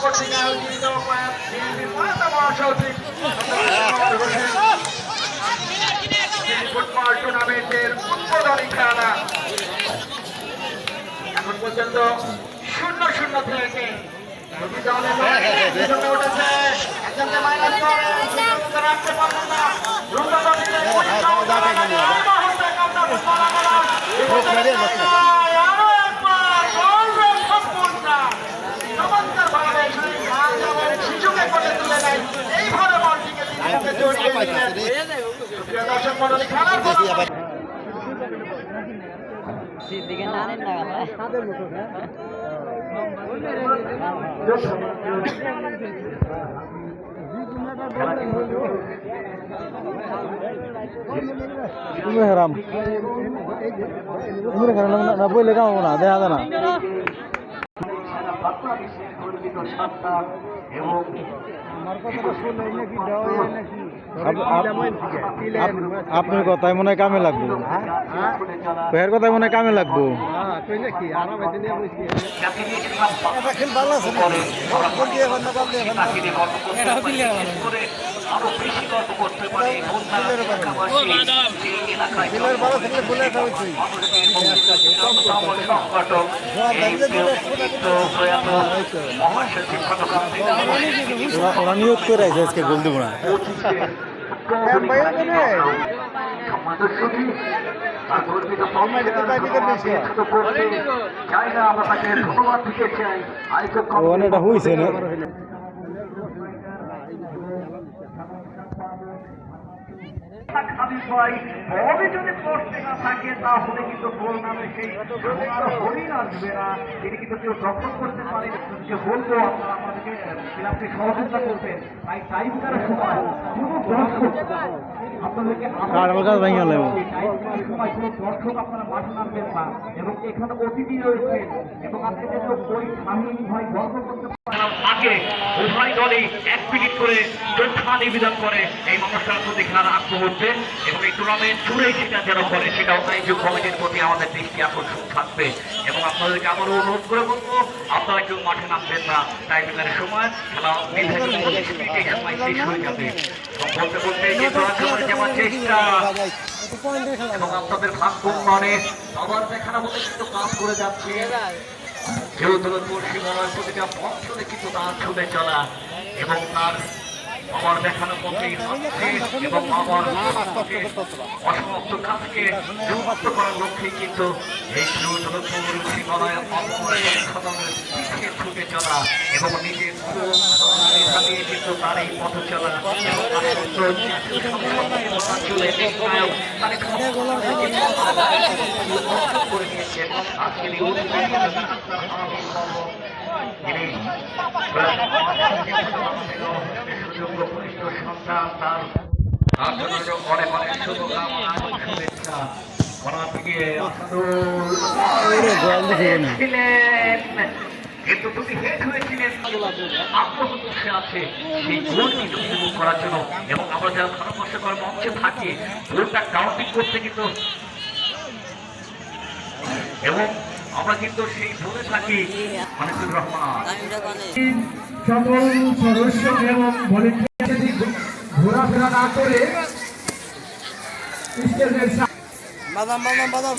কর্তৃক আয়োজিত ফুটবল টুর্নামেন্টের উদ্বোধনী খেলা এখন পর্যন্ত শূন্য শূন্য থেকে দুটি দলের লোক হেরাম না বইলে কাম না দেখা যায় না বাংলাদেশের গর্বিত সন্তান এবং আপনার কথায় মনে হয় কামে লাগবো। ভাইয়ের কথায় মনে হয় কামে লাগবো। আরও বেশি গল্প করতে পারে। মহাসচিব ওরা ওরা নিয়োগ করে আছে আজকে গোল দেবো না। চাই। না? আমরা তাকে ধন্যবাদ দিতে চাই আয়োজক ওখানে এটা হয়েছে না পড়তে না থাকে, তাহলে কিন্তু নামে সেই হরিণ আসবে না। তিনি কিন্তু কেউ দখল করতে পারে যে বলব আপনারা আমাদেরকে ক্লাবকে সহযোগিতা করবেন। তাই টাইমকারের সময় কোনো কাঁঠাল গাছ ভেঙে গেল। দর্শক আপনারা মাঠে নামবেন না এবং এখানে অতিথি রয়েছেন এবং আপনি যেন ওই স্বামী ভাই গর্ব করতে থাকে উভয় দলই এক মিনিট করে যোদ্ধা নিবেদন করে এই অনুষ্ঠান প্রতি খেলার আগ্রহ হচ্ছে এবং এই টুর্নামেন্ট জুড়েই সেটা যেন করে সেটাও আয়োজক কমিটির প্রতি আমাদের দৃষ্টি আকর্ষণ থাকবে এবং আপনাদেরকে আবারও অনুরোধ করে বলব আপনারা কেউ মাঠে নামবেন না টাইমিংয়ের সময় খেলা সময় শেষ হয়ে যাবে এবং আপনাদের ভাগ্য মানে সবার দেখানো কাজ করে যাচ্ছে যেহেতু পশ্চিমবঙ্গের প্রতিটা অঞ্চলে কিন্তু তার ছুটে চলা এবং তার আমার দেখানো পথেই এবং আমার অসমাপ্ত কাজকে সমাপ্ত করার লক্ষ্যে কিন্তু এই ছুটে চলা এবং নিজের তার এই পথ চলা করে দিয়েছেন আজকের এই সন্তান তার অনেক অনেক শুভকামনা শুভেচ্ছা করা থেকে ছিলেন কিন্তু তুমি হেড হয়েছিলেন আত্মসন্তোষে আছে, সেই গোল কিন্তু উপভোগ করার জন্য। এবং আমরা যারা ভারতবর্ষকর মঞ্চে থাকি গোলটা কাউন্টিং করতে কিন্তু এবং আমরা কিন্তু সেই বলে থাকি, মানিকুর রহমান। সকল সদস্য এবং ভলেন্টিয়ার ঘোরাফেরা না করে বাদাম বাদাম বাদাম